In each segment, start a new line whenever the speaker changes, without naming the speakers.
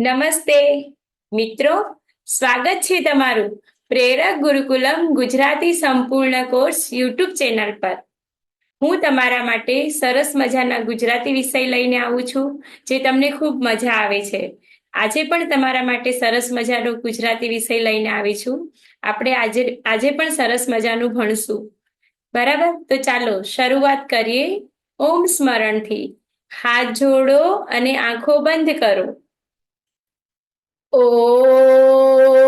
નમસ્તે. મિત્રો, સ્વાગત છે તમારું પ્રેરક ગુરુકુલમ ગુજરાતી સંપૂર્ણ કોર્સ યુટ્યુબ ચેનલ પર. હું તમારા માટે સરસ મજાના ગુજરાતી વિષય લઈને આવું છું, જે તમને ખૂબ મજા આવે છે. આજે પણ તમારા માટે સરસ મજાનો ગુજરાતી વિષય લઈને આવી છું. આપણે આજે આજે પણ સરસ મજાનું ભણશું. બરાબર? તો ચાલો શરૂઆત કરીએ. ઓમ સ્મરણથી. હાથ જોડો અને આંખો બંધ કરો. ઓમ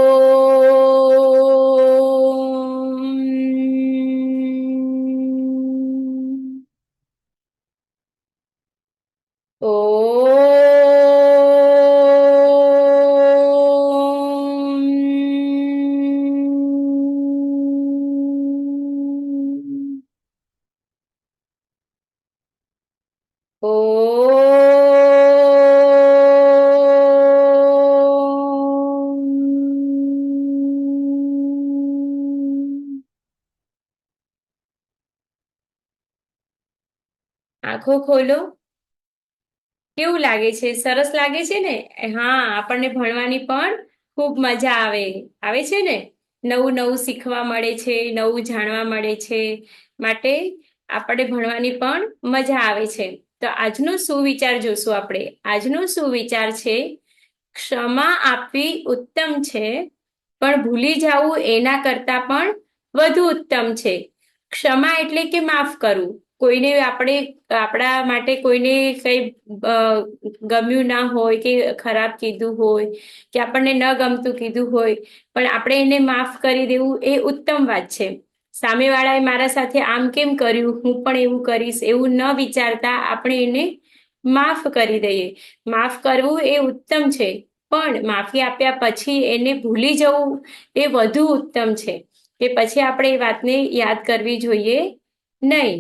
આંખો ખોલો. કેવું લાગે છે? સરસ લાગે છે ને? હા, આપણને ભણવાની પણ ખૂબ મજા આવે. આવે છે ને? નવું નવું શીખવા મળે છે, નવું જાણવા મળે છે. માટે આપણે ભણવાની પણ મજા આવે છે. તો આજનો સુવિચાર જોશું આપણે? આજનો સુવિચાર છે? ક્ષમા આપવી ઉત્તમ છે, પણ ભૂલી જવું એના કરતા પણ વધુ ઉત્તમ છે. ક્ષમા એટલે કે માફ કરવું. કોઈને આપણે, આપણા માટે કોઈને કંઈ ગમ્યું ના હોય કે ખરાબ કીધું હોય, કે આપણને ન ગમતું કીધું હોય, પણ આપણે એને માફ કરી દેવું એ ઉત્તમ વાત છે. સામેવાળાએ મારા સાથે આમ કેમ કર્યું? હું પણ એવું કરીશ. એવું ન વિચારતા આપણે એને માફ કરી દઈએ. માફ કરવું એ ઉત્તમ છે, પણ માફી આપ્યા પછી એને ભૂલી જવું એ વધુ ઉત્તમ છે. કે પછી આપણે એ વાતને યાદ કરવી જોઈએ નહીં.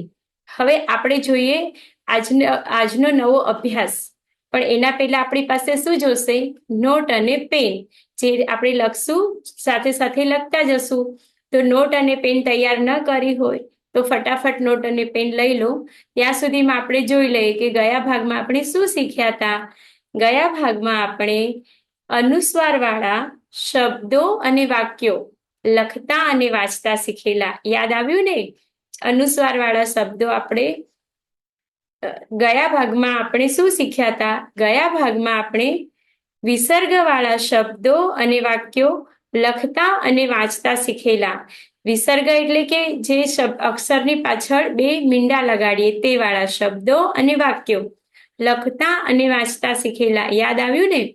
હવે આપણે જોઈએ આજનો આજનો નવો અભ્યાસ. પણ એના પહેલા આપણી પાસે શું જોશે? નોટ અને પેન, જે આપણે લખશું, સાથે સાથે લખતા જશું. તો નોટ અને પેન તૈયાર ન કરી હોય, તો ફટાફટ નોટ અને પેન લઈ લો. ત્યાં સુધીમાં આપણે જોઈ લઈએ કે ગયા ભાગમાં આપણે શું શીખ્યા હતા? ગયા ભાગમાં આપણે અનુસ્વારવાળા શબ્દો અને વાક્યો લખતા અને વાંચતા શીખેલા. યાદ આવ્યું ને? અનુસ્વારવાળા શબ્દો આપણે ગયા ભાગમાં આપણે શું શીખ્યા હતા? ગયા ભાગમાં આપણે વિસર્ગવાળા શબ્દો અને વાક્યો લખતા અને વાંચતા શીખેલા. વિસર્ગ એટલે કે જે અક્ષરની પાછળ બે મીંડા લગાડીએ તે વાળા શબ્દો અને વાક્યો લખતા અને વાંચતા શીખેલા. યાદ આવ્યું ને?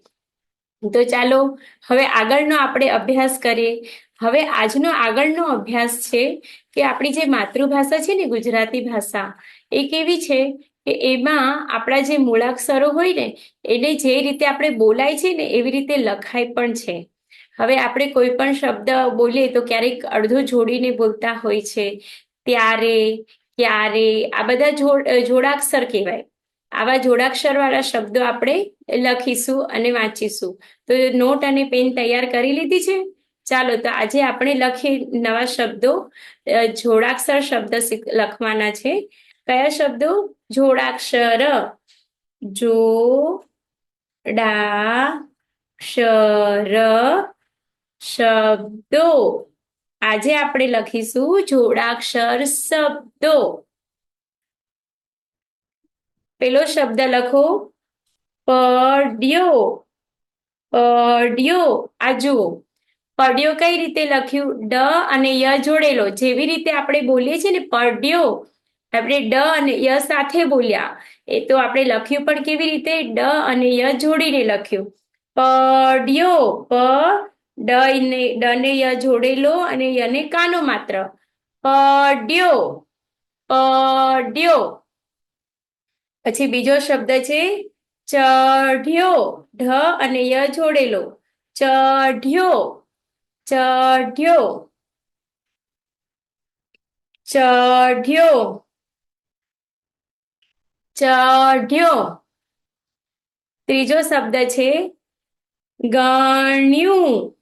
તો ચાલો, હવે આગળનો આપણે અભ્યાસ કરીએ. હવે આજનો આગળનો અભ્યાસ છે કે આપણી જે માતૃભાષા છે ને ગુજરાતી ભાષા, એ કેવી છે કે એમાં આપણા જે મૂળાક્ષરો હોય ને, એને જે રીતે આપણે બોલાય છે ને, એવી રીતે લખાય પણ છે. હવે આપણે કોઈ પણ શબ્દ બોલીએ તો ક્યારેક અડધો જોડીને બોલતા હોય છે. ત્યારે, ક્યારે, આ બધા જોડાક્ષર કહેવાય. આવા જોડાક્ષર વાળા શબ્દો આપણે લખીશું અને વાંચીશું. તો નોટ અને પેન તૈયાર કરી લીધી છે? ચાલો, તો આજે આપણે લખી નવા શબ્દો જોડાક્ષર શબ્દ લખવાના છે. કયા શબ્દો? જોડાક્ષર. જો ડા ક્ષર શબ્દો. આજે આપણે લખીશું જોડાક્ષર શબ્દો. પેલો શબ્દ લખો, પડ્યો. પડ્યો. આ જુઓ. પડ્યો કઈ રીતે લખ્યું? ડ અને ય જોડેલો. જેવી રીતે આપણે બોલીએ છીએ ને, પડ્યો. આપણે ડ અને ય સાથે બોલ્યા. એ તો આપણે લખ્યું પણ કેવી રીતે? ડ અને ય જોડીને લખ્યું. પડ્યો. પ, ડ ને ડ ને ય જોડેલો અને યને કાનો માત્ર. પડ્યો. પડ્યો. પછી બીજો શબ્દ છે, ચઢ્યો. ઢ અને ય જોડેલો. ચઢ્યો. ચઢ્યો. ચઢ્યો. ચઢ્યો. ત્રીજો શબ્દ છે ગણ્યું.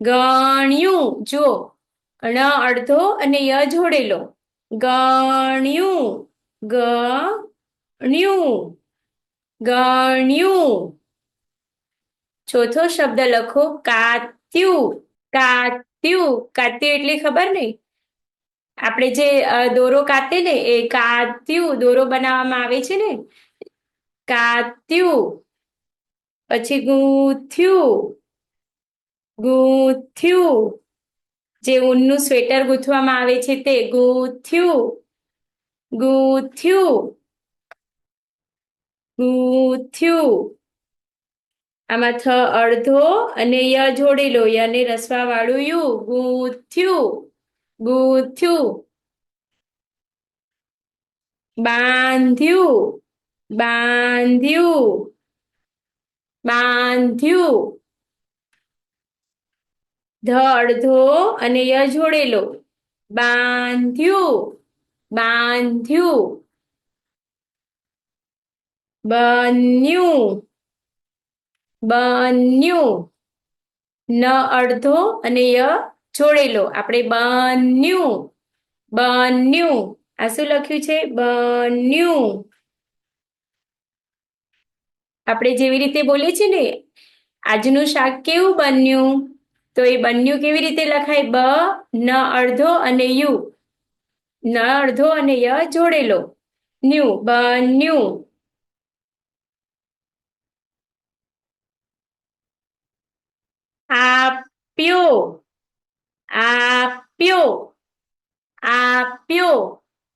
ગણ્યું. જો ણ અડધો અને ય જોડેલો ગણ્યું. ગણ્યું. ગણ્યું. ચોથો શબ્દ લખો કાત્યું કાત્યું કાત્યું એટલે ખબર નહીં. આપણે જે દોરો કાતે ને, એ કાત્યું દોરો બનાવવામાં આવે છે ને કાત્યું પછી ગૂંથ્યું. ગૂંથ્યું. જે ઊનનું સ્વેટર ગૂંથવામાં આવે છે તે ગૂંથ્યું. ગૂંથ્યું. ગૂંથ્યું. આમાં થ અડધો અને ય જોડેલો, યને રસવા વાળું યુ, ગુથ્યું ગુથ્યું. બાંધ્યું બાંધ્યું બાંધ્યું. ધ અડધો અને ય જોડેલો, બાંધ્યું બાંધ્યું. બન્યું. બન્યું. ન અડધો અને ય છોડેલો આપણે બન્યું. બન્યું. આ શું લખ્યું છે? બન્યું. આપણે જેવી રીતે બોલીએ છીએ ને, આજનું શાક કેવું બન્યું? તો એ બન્યું કેવી રીતે લખાય? બ, ન અડધો અને યુ. ન અડધો અને ય જોડેલો. ન્યુ. બન્યું. આપ્યો આપ્યો આપ્યો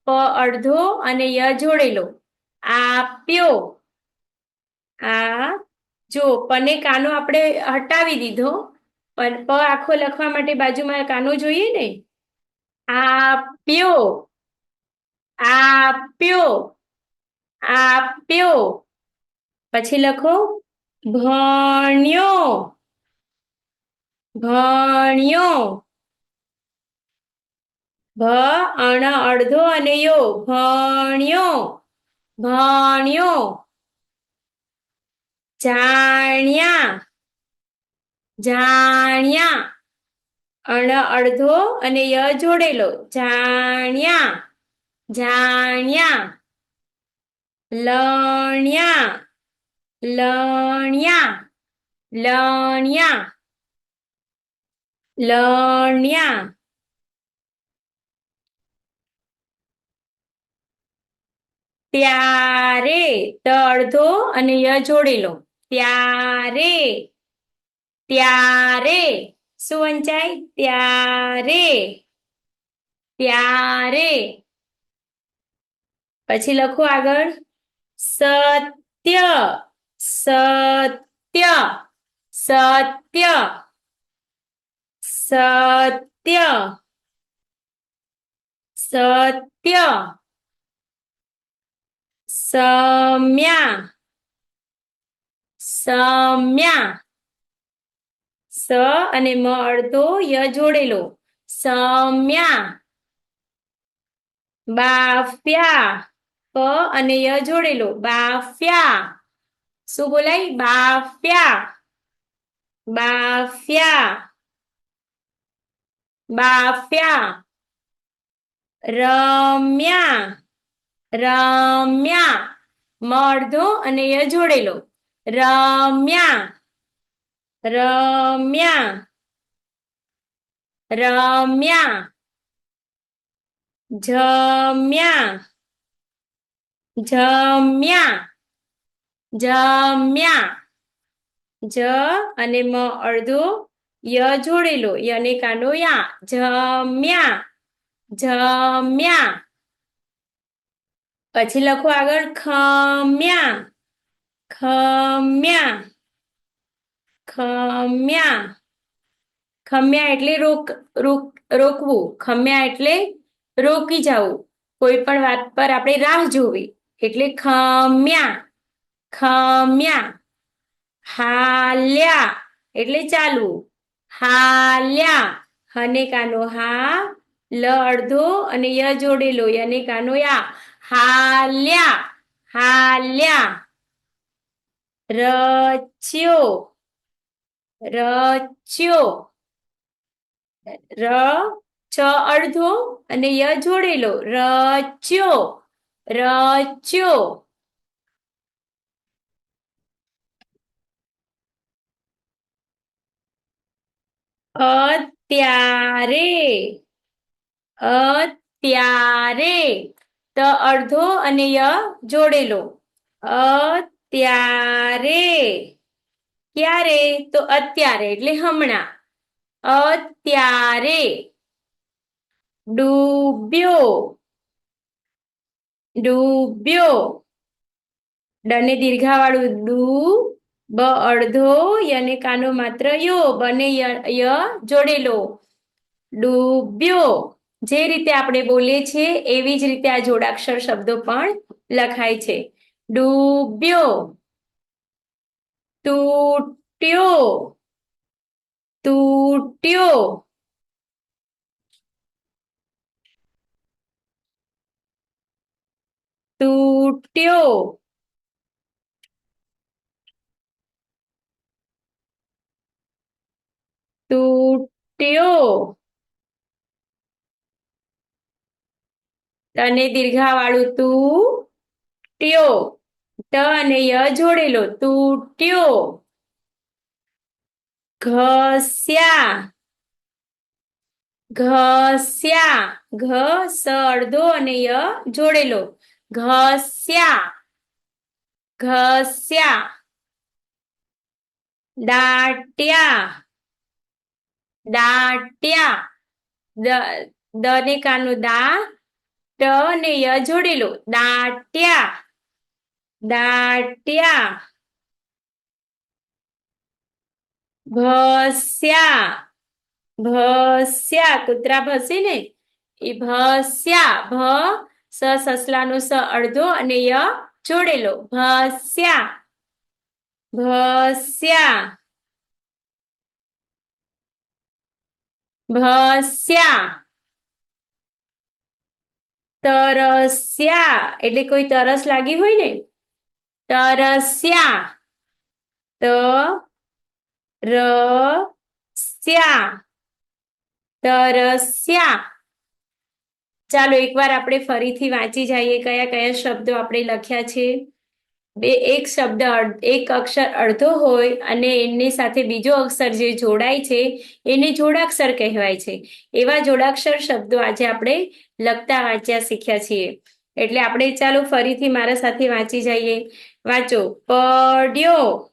પ અડધો અને ય જોડેલો. આપ્યો આ જો પને કાનો આપણે હટાવી દીધો. પણ પ આખો લખવા માટે બાજુમાં કાનો જોઈએ ને? આપ્યો આપ્યો આપ્યો પછી લખો, ભણ્યો. ભણ્યો. ભ, અણ, અડધો અને યો. ભણ્યો. ભણ્યો. જાણ્યા. જાણ્યા. અણ, અડધો અને ય જોડેલો. જાણ્યા. જાણ્યા. લણ્યા. લણ્યા. લણ્યા. લણ્યા ત્યારે ત અડધો અને ય જોડેલો ત્યારે ત્યારે શું વંચાય? ત્યારે ત્યારે પછી લખો આગળ. સત્ય સત્ય સત્ય. સત્ય સત્ય સમ્યા સમ્યા સ અને મ અડધો ય જોડેલો. સમ્યા બાફ્યા। પ અને ય જોડેલો. બાફ્યા. શું બોલાય? બાફ્યા. બાફ્યા. બાફ્યા. રમ્યા. રમ્યા. મળધો અને ય જોડેલો. રમ્યા. રમ્યા. રમ્યા. જમ્યા. જમ્યા. જમ્યા. જ અને મ અડધો ય જોડેલો યને કાનો યા, જમ્યા જમ્યા. પછી લખો આગળ, ખમ્યા ખમ્યા ખમ્યા. ખમ્યા એટલે રોક રોક, રોકવું, ખમ્યા એટલે રોકી જવું. કોઈ પણ વાત પર આપણે રાહ જોવી, એટલે ખમ્યા ખમ્યા. હાલ્યા, એટલે ચાલવું. હાલ્યા. હને કાનો હા, લ અડધો અને ય જોડેલો યને કાનો યા. હાલ્યા. હાલ્યા. રચ્યો. રચ્યો. ર ચ અડધો અને ય જોડેલો રચ્યો. રચ્યો. અત્યારે. અત્યારે. ત અડધો અને ય જોડેલો. અત્યારે. ક્યારે? તો અત્યારે, એટલે હમણાં. અત્યારે. ડૂબ્યો. ડૂબ્યો. ડને દીર્ઘાવાળું ડૂ. બ અડધો યને કાનો માત્ર યો, બને ય જોડેલો. ડૂબ્યો. જે રીતે આપણે બોલીએ છીએ એવી જ રીતે આ જોડાક્ષર શબ્દો પણ લખાય છે. ડૂબ્યો. તૂટ્યો. તૂટ્યો. તૂટ્યો. તૂટ્યો. અને દીર્ઘાવાળું તું ટ્યો ટ અને ય જોડેલો તૂટ્યો. ઘસ્યા. ઘસ્યા. ઘ, સ, અડધો અને ય જોડેલો. ઘસ્યા. ઘસ્યા. દાટ્યા. દાટ્યા. દ ને કાનું દા, ટ ને ય જોડેલું. દાટ્યા. દાટ્યા. ભસ્યા. ભસ્યા. કૂતરા ભસે ને? એ ભસ્યા. ભ, સ, સસલાનો સ અડધો અને ય જોડેલો. ભસ્યા. ભસ્યા. ભસ્યા. તરસ્યા. એટલે કોઈ તરસ લાગી હોય ને? તરસ્યા. ત ર સ્યા તરસ્યા. ચાલો એકવાર આપણે ફરીથી વાંચી જઈએ કયા કયા શબ્દો આપણે લખ્યા છે. બે એક શબ્દ એક અક્ષર અડધો હોય અને એની સાથે બીજો અક્ષર જે જોડાય છે, એને જોડાક્ષર કહેવાય છે. એવા જોડાક્ષર શબ્દો આજે આપણે લખતા વાંચ્યા શીખ્યા છીએ. એટલે આપણે ચાલો ફરીથી મારા સાથે વાંચી જઈએ. વાંચો. પડ્યો.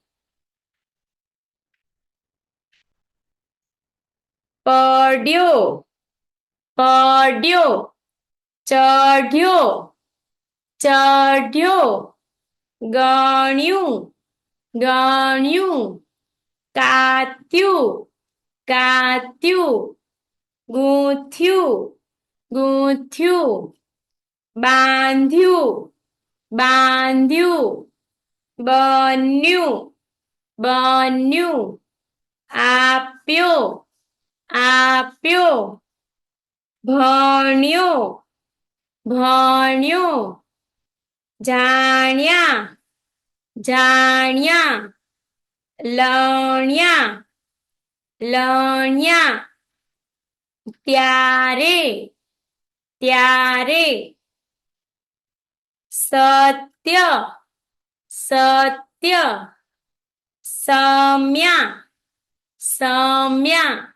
પડ્યો. પડ્યો. ચઢ્યો. ચઢ્યો. ગણ્યું ગણ્યું કાત્યું કાત્યું ગૂંથ્યું ગૂંથ્યું બાંધ્યું બાંધ્યું બન્યું બન્યું આપ્યો આપ્યો ભણ્યો ભણ્યો જાણ્યા જાણ્યા લણ્યા લણ્યા. ત્યારે ત્યારે સત્ય સત્ય સમ્યા સમ્યા.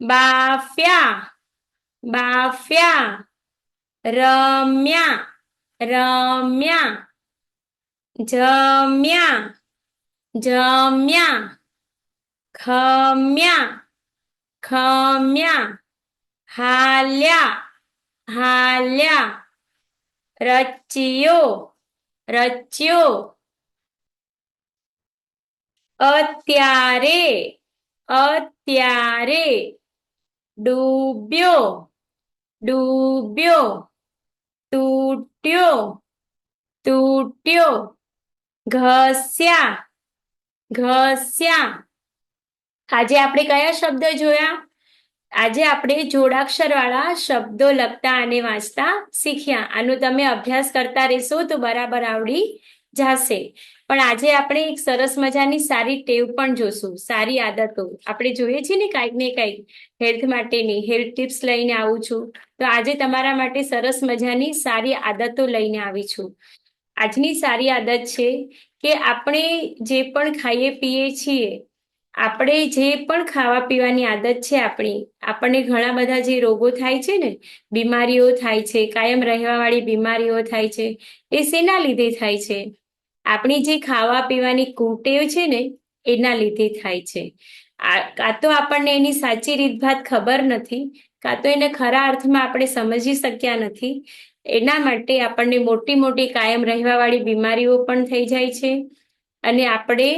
બાફ્યા બાફ્યા રમ્યા. રમ્યા. જમ્યા. જમ્યા. ખમ્યા. ખમ્યા. હાલ્યા. હાલ્યા. રચ્યો. રચ્યો. અત્યારે. અત્યારે. ડૂબ્યો. ડૂબ્યો. તૂટ્યો તૂટ્યો. ઘસ્યા ઘસ્યા. આજે આપણે કયા શબ્દ જોયા? આજે આપણે જોડાક્ષર વાળા શબ્દો લખતા અને વાંચતા શીખ્યા. આનો તમે અભ્યાસ કરતા રહેશો તો બરાબર આવડી જશે. પણ આજે આપણે એક સરસ મજાની સારી ટેવ પણ જોશું, સારી આદતો. આપણે જોઈએ છીએ ને કાંઈક ને કાંઈક હેલ્થ માટેની, હેલ્થ ટિપ્સ લઈને આવું છું. તો આજે તમારા માટે સરસ મજાની સારી આદતો લઈને આવી છું. આજની સારી આદત છે કે આપણે જે પણ ખાઈએ પીએ છીએ, આપણે જે પણ ખાવા પીવાની આદત છે આપણી, આપણને ઘણા બધા જે રોગો થાય છે ને, બીમારીઓ થાય છે, કાયમ રહેવાવાળી બીમારીઓ થાય છે, એ શેના લીધે થાય છે? આપણી જે ખાવા પીવાની કુટેવ છે ને, એના લીધે થાય છે. કાં તો આપણને એની સાચી રીતભાત ખબર નથી, કાં તો એને ખરા અર્થમાં આપણે સમજી શક્યા નથી. એના માટે આપણને મોટી મોટી કાયમ રહેવાવાળી બીમારીઓ પણ થઈ જાય છે. અને આપણે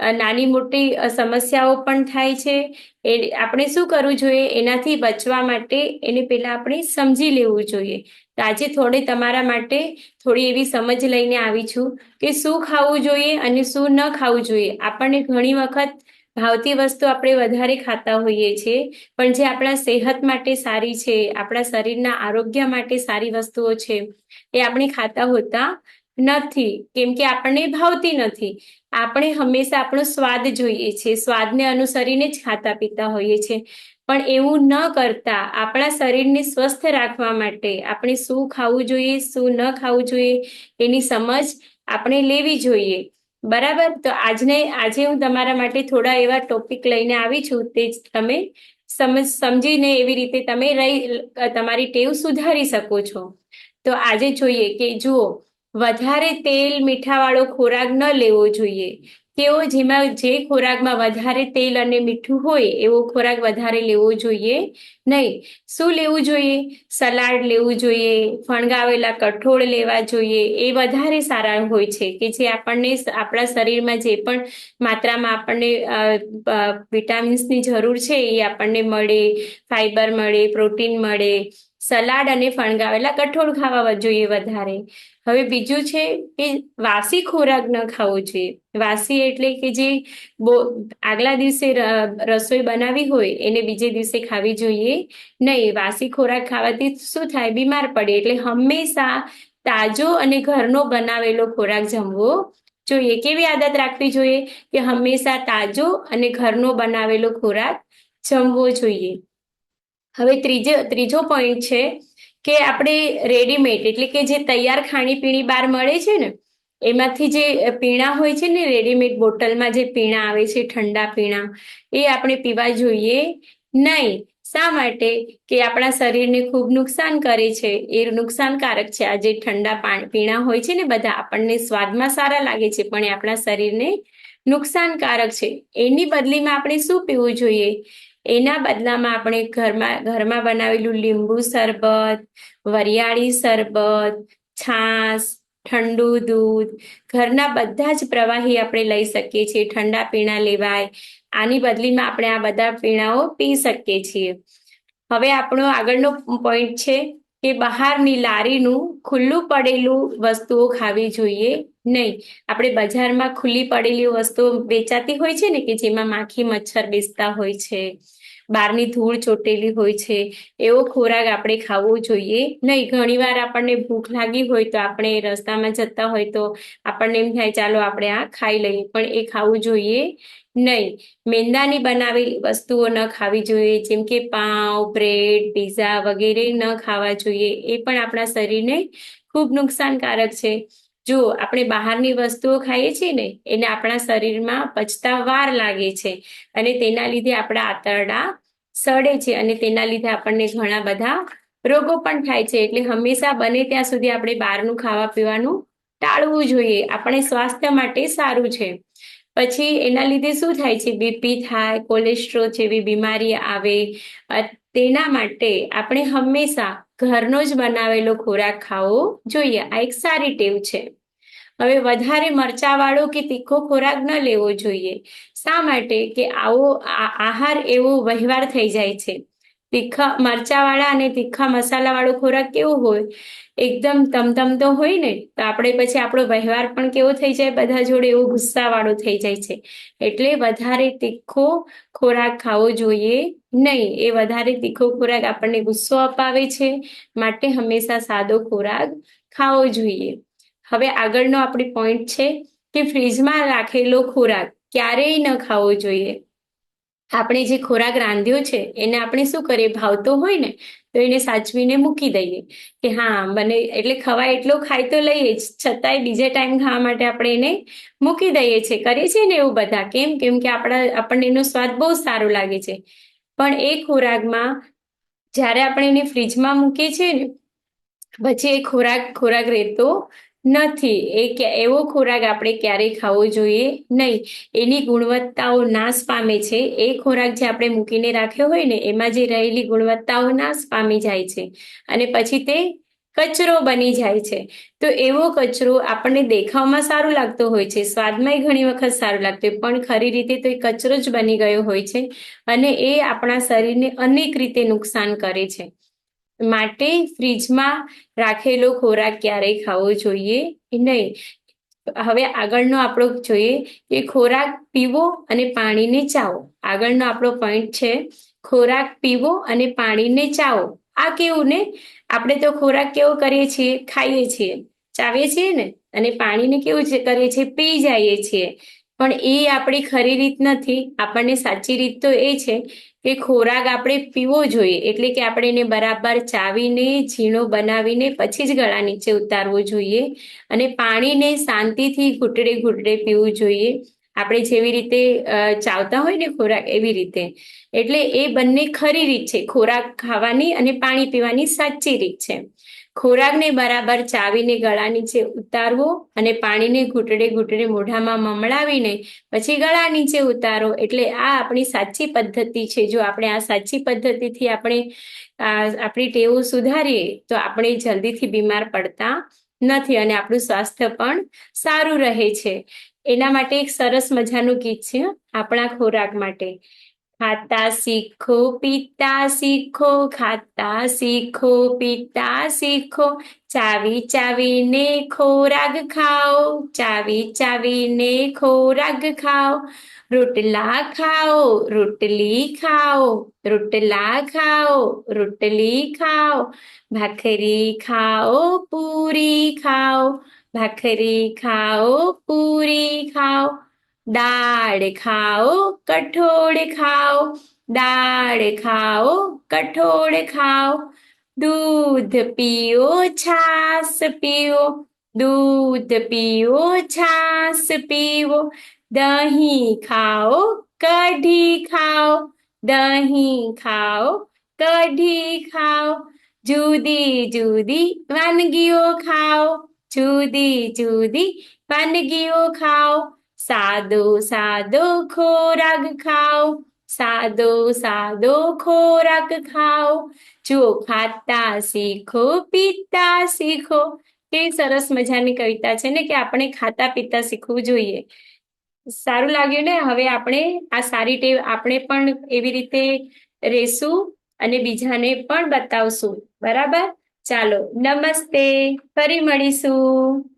નાની મોટી સમસ્યાઓ પણ થાય છે. એ, આપણે શું કરવું જોઈએ? એનાથી બચવા માટે એને પહેલા આપણે સમજી લેવું જોઈએ. તો આજે થોડે તમારા માટે થોડી એવી સમજ લઈને આવી છું કે શું ખાવું જોઈએ અને શું ન ખાવું જોઈએ. આપણને ઘણી વખત ભાવતી વસ્તુ આપણે વધારે ખાતા હોઈએ છીએ, પણ જે આપણા સેહત માટે સારી છે, આપણા શરીરના આરોગ્ય માટે સારી વસ્તુઓ છે, એ આપણે ખાતા હોતા નથી, કેમ કે આપણને ભાવતી નથી. આપણે હંમેશા આપણો સ્વાદ જોઈએ છે, સ્વાદને અનુસરીને જ ખાતા પીતા હોઈએ છીએ પણ એવું ન કરતા આપણા શરીરને સ્વસ્થ રાખવા માટે આપણે શું ખાવું જોઈએ, શું ન ખાવું જોઈએ, એની સમજ આપણે લેવી જોઈએ. બરાબર? તો આજને, આજે હું તમારા માટે થોડા એવા ટોપિક લઈને આવી છું, તે તમે સમજ, સમજીને એવી રીતે તમે રહી, તમારી ટેવ સુધારી શકો છો. તો આજે જોઈએ કે જુઓ વધારે તેલ મીઠાવાળો ખોરાક ન લેવો જોઈએ. કેવો જેમાં જે ખોરાકમાં વધારે તેલ અને મીઠું હોય, એવો ખોરાક વધારે લેવો જોઈએ નહીં. શું લેવું જોઈએ? સલાડ લેવું જોઈએ, ફણગાવેલા કઠોળ લેવા જોઈએ, એ વધારે સારા હોય છે કે જે આપણને આપણા શરીરમાં જે પણ માત્રામાં આપણને વિટામિન્સની જરૂર છે, એ આપણને મળે, ફાઈબર મળે, પ્રોટીન મળે સલાડ અને ફણગાવેલા કઠોળ ખાવા જોઈએ વધારે. હવે બીજું છે કે વાસી ખોરાક ન ખાવો જોઈએ. વાસી એટલે કે જે આગલા દિવસે રસોઈ બનાવી હોય, એને બીજે દિવસે ખાવી જોઈએ નહીં. વાસી ખોરાક ખાવાથી શું થાય? બીમાર પડે. એટલે હંમેશા તાજો અને ઘરનો બનાવેલો ખોરાક જમવો જોઈએ. કેવી આદત રાખવી જોઈએ? કે હંમેશા તાજો અને ઘરનો બનાવેલો ખોરાક જમવો જોઈએ. હવે ત્રીજો ત્રીજો પોઈન્ટ છે કે આપણે રેડીમેડ એટલે કે જે તૈયાર ખાણીપીણી બહાર મળે છે ને, એમાંથી જે પીણા હોય છે ને રેડીમેડ બોટલમાં જે પીણા આવે છે, ઠંડા પીણા, એ આપણે પીવા જોઈએ નહીં. શા માટે? કે આપણા શરીરને ખૂબ નુકસાન કરે છે. એ નુકસાનકારક છે. આ જે ઠંડા પીણા હોય છે ને બધા, આપણને સ્વાદમાં સારા લાગે છે, પણ એ આપણા શરીરને નુકસાનકારક છે. એની બદલીમાં આપણે શું પીવું જોઈએ? એના બદલામાં આપણે ઘરમાં ઘરમાં બનાવેલું લીંબુ શરબત, વરિયાળી શરબત, છાશ, ઠંડુ દૂધ, ઘરના બધા જ પ્રવાહી આપણે લઈ શકીએ છીએ, ઠંડા પીણા લેવાય. આની બદલીમાં આપણે આ બધા પીણાઓ પી શકીએ છીએ. હવે આપણો આગળનો પોઈન્ટ છે કે બહારની લારીનું ખુલ્લું પડેલું વસ્તુઓ ખાવી જોઈએ. નહીં. આપણે બજારમાં ખુલ્લી પડેલી વસ્તુઓ વેચાતી હોય છે ને કે જેમાં માખી, મચ્છર બેસતા હોય છે, બહારની ધૂળ ચોટેલી હોય છે, એવો ખોરાક આપણે ખાવો જોઈએ નહીં. ઘણીવાર આપણને ભૂખ લાગી હોય તો આપણે રસ્તામાં જતા હોય તો આપણને એમ થાય, ચાલો આપણે આ ખાઈ લઈએ, પણ એ ખાવું જોઈએ નહીં. મેંદાની બનાવેલી વસ્તુઓ ન ખાવી જોઈએ, જેમ કે પાઉં બ્રેડ, પીઝા વગેરે ન ખાવા જોઈએ. એ પણ આપણા શરીરને ખૂબ નુકસાનકારક છે. જો આપણે બહારની વસ્તુઓ ખાઈએ છીએ ને, એને આપણા શરીરમાં પચતા વાર લાગે છે અને તેના લીધે આપણા આંતરડા સડે છે અને તેના લીધે આપણને ઘણા બધા રોગો પણ થાય છે. એટલે હંમેશા બને ત્યાં સુધી આપણે બહારનું ખાવા પીવાનું ટાળવું જોઈએ. આપણે સ્વાસ્થ્ય માટે સારું છે. પછી એના લીધે શું થાય છે? બીપી થાય, કોલેસ્ટ્રોલ જેવી બીમારી આવે તેના માટે આપણે હંમેશા ઘરનો જ બનાવેલો ખોરાક ખાવો જોઈએ. આ એક સારી ટેવ છે. હવે વધારે મરચાવાળો કે તીખો ખોરાક ન લેવો જોઈએ. શા માટે? કે આવો આહાર એવો વહેવાર થઈ જાય છે. તીખા મરચાવાળા અને તીખા મસાલાવાળો ખોરાક કેવો હોય? એકદમ તમતમતો હોય ને, તો આપણે પછી આપણો વ્યવહાર પણ કેવો થઈ જાય? બધા જોડે એવો ગુસ્સાવાળો થઈ જાય છે. એટલે વધારે તીખો ખોરાક ખાવો જોઈએ નહીં. એ વધારે તીખો ખોરાક આપણને ગુસ્સો અપાવે છે. માટે હંમેશા સાદો ખોરાક ખાવો જોઈએ. હવે આગળનો આપણી પોઈન્ટ છે કે ફ્રીજમાં રાખેલો ખોરાક ક્યારેય ન ખાવો જોઈએ. આપણે જે ખોરાક રાંધ્યો છે, એને આપણે શું કરીએ? ભાવતો હોય ને, તો એને સાચવીને મૂકી દઈએ કે હા, મને એટલે ખવાય એટલો ખાઈ તો લઈએ જ. છતાંય બીજા ટાઈમ ખાવા માટે આપણે એને મૂકી દઈએ છીએ. કરીએ છીએ ને એવું બધા. કેમ? કેમ કે આપણા, આપણને એનો સ્વાદ બહુ સારો લાગે છે. પણ એ ખોરાકમાં જ્યારે આપણે એને ફ્રીજમાં મૂકીએ છીએ ને, પછી એ ખોરાક ખોરાક રહેતો નથી. એ એવો ખોરાક આપણે ક્યારેય ખાવો જોઈએ નહીં. એની ગુણવત્તાઓ નાશ પામે છે. એ ખોરાક જે આપણે મૂકીને રાખ્યો હોય ને, એમાં જે રહેલી ગુણવત્તાઓ નાશ પામી જાય છે. અને પછી તે કચરો બની જાય છે. તો એવો કચરો આપણને દેખાવમાં સારું લાગતો હોય છે. સ્વાદમાંય ઘણી વખત સારું લાગતું હોય. પણ ખરી રીતે તો એ કચરો જ બની ગયો હોય છે. અને એ આપણા શરીરને અનેક રીતે નુકસાન કરે છે. માટે ફ્રીજમાં રાખેલો ખોરાક ક્યારેય ખાવો જોઈએ નહીં. હવે આગળનો આપણો જોઈએ કે ખોરાક પીવો અને પાણીને ચાવો. આગળનો આપણો પોઈન્ટ છે, ખોરાક પીવો અને પાણીને ચાવો. આ કેવું ને આપણે તો ખોરાક કેવો કરીએ છીએ? ખાઈએ છીએ. ચાવીએ છીએ ને? અને પાણીને કેવું કરીએ છીએ? પી જઈએ છીએ. પણ એ આપણી ખરી રીત નથી. આપણને સાચી રીત તો એ છે કે ખોરાક આપણે પીવો જોઈએ. એટલે કે આપણે એને બરાબર ચાવીને, ઝીણો બનાવીને પછી જ ગળા નીચે ઉતારવો જોઈએ અને પાણીને શાંતિથી ઘૂંટડે ઘૂંટડે પીવું જોઈએ. આપણે જેવી રીતે ચાવતા હોય ને ખોરાક એવી રીતે. એટલે એ બંને ખરી રીત છે. ખોરાક ખાવાની અને પાણી પીવાની સાચી રીત છે. ખોરાકને બરાબર ચાવીને ગળા નીચે ઉતારવો અને પાણીને ઘૂંટડે ઘૂંટડે મોઢામાં મમડાવીને પછી ગળા નીચે ઉતારો. એટલે આ આપણી સાચી પદ્ધતિ છે. જો આપણે આ સાચી પદ્ધતિથી આપણે આપણી ટેવો સુધારીએ, તો આપણે જલ્દીથી બીમાર પડતા નથી અને આપણું સ્વાસ્થ્ય પણ સારું રહે છે. એના માટે એક સરસ મજાનું ગીત છે આપણા ખોરાક માટે. ખાતા શીખો, પીતા શીખો, ખાતા શીખો, પીતા શીખો. ચાવી ચાવીને ખોરાક ખાઓ, ચાવી ચાવીને ખોરાક ખાઓ. રોટલા ખાઓ, રોટલી ખાઓ, રોટલા ખાઓ, રોટલી ખાઓ. ભાખરી ખાઓ, પૂરી ખાઓ. ભાખરી ખાઓ, પૂરી ખાઓ. દાળ ખાઓ, કઠોળ ખાઓ. દાળ ખાઓ, કઠોળ ખાઓ. દૂધ પીઓ છાસ પીઓ. દૂધ પીઓ છાસ પીવો દહીં ખાઓ, કઢી ખાઓ. દહીં ખાઓ, કઢી ખાઓ. જુદી જુદી વાનગીઓ ખાઓ. જુદી જુદી વાનગીઓ ખાઓ. સાદો સાદો ખોરાક ખાઓ. સાદો સાદો ખોરાક ખાઓ. જુઓ, ખાતા શીખો, પીતા શીખો. કેવી સરસ મજાની કવિતા છે ને કે આપણે ખાતા, પીતા શીખવું જોઈએ. સારું લાગ્યું ને? હવે આપણે આ સારી ટેવ આપણે પણ એવી રીતે રહેશું અને બીજાને પણ બતાવશું. બરાબર? ચાલો, નમસ્તે. ફરી મળીશું.